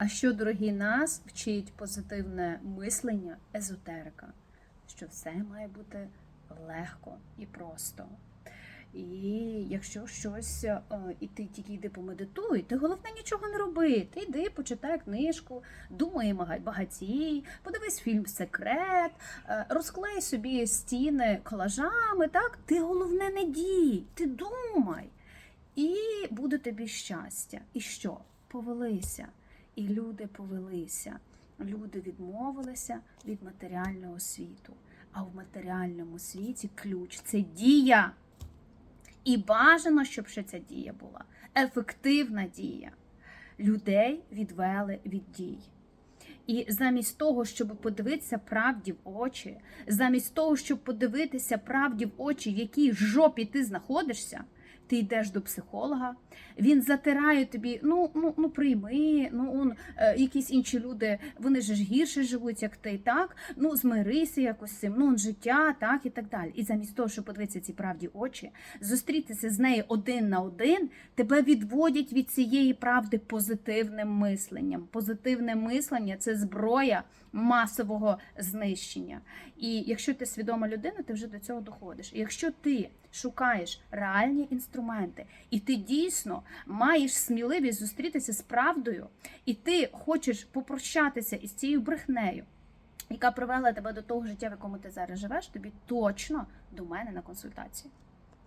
А що, дорогі, нас вчить позитивне мислення, езотерика, що все має бути легко і просто. І якщо щось, е, і ти тільки йди помедитуй, ти головне нічого не роби. Ти йди, почитай книжку, думай багатій, подивись фільм Секрет, е, розклей собі стіни колажами. Так, ти головне не дій, ти думай. І буде тобі щастя. І що? Повелися. І люди повелися. Люди відмовилися від матеріального світу. А в матеріальному світі ключ це дія. І бажано, щоб ще ця дія була ефективна дія. Людей відвели від дій. І замість того, щоб подивитися правді в очі, замість того, щоб подивитися правді в очі, в якій жопі ти знаходишся, ти йдеш до психолога, він затирає тобі, ну, ну, ну прийми, ну он, е, якісь інші люди, вони ж гірше живуть, як ти, так? Ну, змирися якось з цим, ну он життя, так і так далі. І замість того, щоб подивитися ці правді очі, зустрітися з нею один на один, тебе відводять від цієї правди позитивним мисленням. Позитивне мислення це зброя масового знищення. І якщо ти свідома людина, ти вже до цього доходиш. І якщо ти шукаєш реальні інструменти, і ти дійсно маєш сміливість зустрітися з правдою, і ти хочеш попрощатися із цією брехнею. Яка привела тебе до того життя, в якому ти зараз живеш, тобі точно до мене на консультацію.